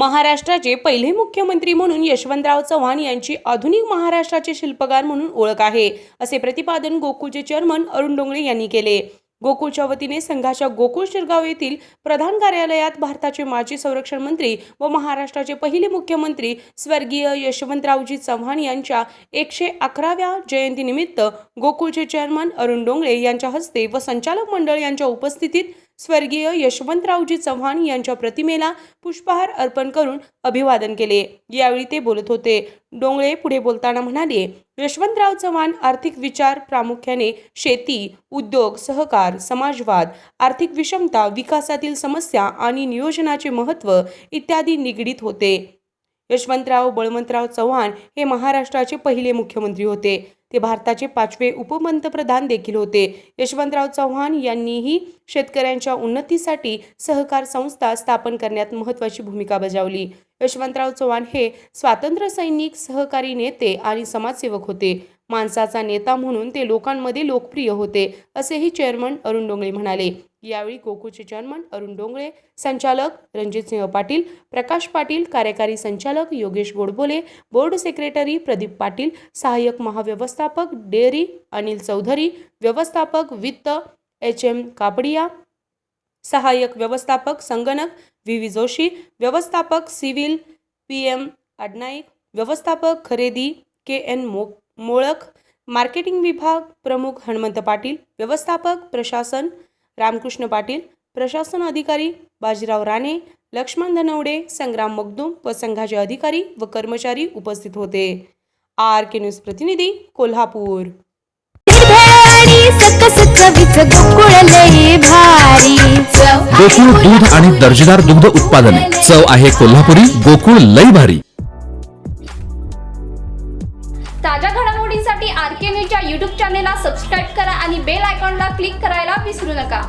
महाराष्ट्राचे पहिले मुख्यमंत्री म्हणून यशवंतराव चव्हाण यांची आधुनिक महाराष्ट्राचे शिल्पकार म्हणून ओळख आहे असे प्रतिपादन गोकुळचे चेअरमन अरुण डोंगळे यांनी केले. गोकुळच्या वतीने संघाच्या गोकुळ शिरगाव येथील प्रधान कार्यालयात भारताचे माजी संरक्षण मंत्री व महाराष्ट्राचे पहिले मुख्यमंत्री स्वर्गीय यशवंतरावजी चव्हाण यांच्या एकशे अकराव्या जयंतीनिमित्त गोकुळचे चेअरमन अरुण डोंगळे यांच्या हस्ते व संचालक मंडळ यांच्या उपस्थितीत स्वर्गीय यशवंतरावजी चव्हाण यांच्या प्रतिमेला पुष्पहार अर्पण करून अभिवादन केले. यावेळी ते बोलत होते. डोंगळे पुढे बोलताना म्हणाले यशवंतराव चव्हाण आर्थिक विचार प्रामुख्याने शेती उद्योग सहकार समाजवाद आर्थिक विषमता विकासातील समस्या आणि नियोजनाचे महत्त्व इत्यादी निगडीत होते. यशवंतराव बळवंतराव चव्हाण हे महाराष्ट्राचे पहिले मुख्यमंत्री होते. ते भारताचे पाचवे उपपंतप्रधान देखील होते. यशवंतराव चव्हाण यांनीही शेतकऱ्यांच्या उन्नतीसाठी सहकार संस्था स्थापन करण्यात महत्त्वाची भूमिका बजावली. यशवंतराव चव्हाण हे स्वातंत्र्य सैनिक सहकारी नेते आणि समाजसेवक होते. माणसाचा नेता म्हणून ते लोकांमध्ये लोकप्रिय होते असेही चेअरमन अरुण डोंगळे म्हणाले. यावेळी गोकुळचे चेअरमन अरुण डोंगळे संचालक रणजितसिंह पाटील प्रकाश पाटील कार्यकारी संचालक योगेश गोडबोले बोर्ड सेक्रेटरी प्रदीप पाटील सहाय्यक महाव्यवस्थापक डेअरी अनिल चौधरी व्यवस्थापक वित्त एच एम कापडिया सहाय्यक व्यवस्थापक संगणक व्ही व्ही जोशी व्यवस्थापक सिव्हिल पी एम अडनाईक व्यवस्थापक खरेदी के एन मो मोळक मार्केटिंग विभाग प्रमुख हनुमंत पाटील व्यवस्थापक प्रशासन रामकृष्ण पाटील प्रशासन अधिकारी बाजीराव राणे लक्ष्मण धनवडे संग्राम मगदूम व संघाचे अधिकारी व कर्मचारी उपस्थित होते. आर के न्यूज प्रतिनिधी कोल्हापूर. गोकुळ दूध आणि दर्जेदार दुग्ध उत्पादने. चव आहे कोल्हापुरी गोकुळ लई भारी. घडामोडींसाठी आर के न्यूजच्या यूट्यूब चॅनेलला सबस्क्राईब करा आणि बेल आयकॉनला क्लिक करायला विसरू नका.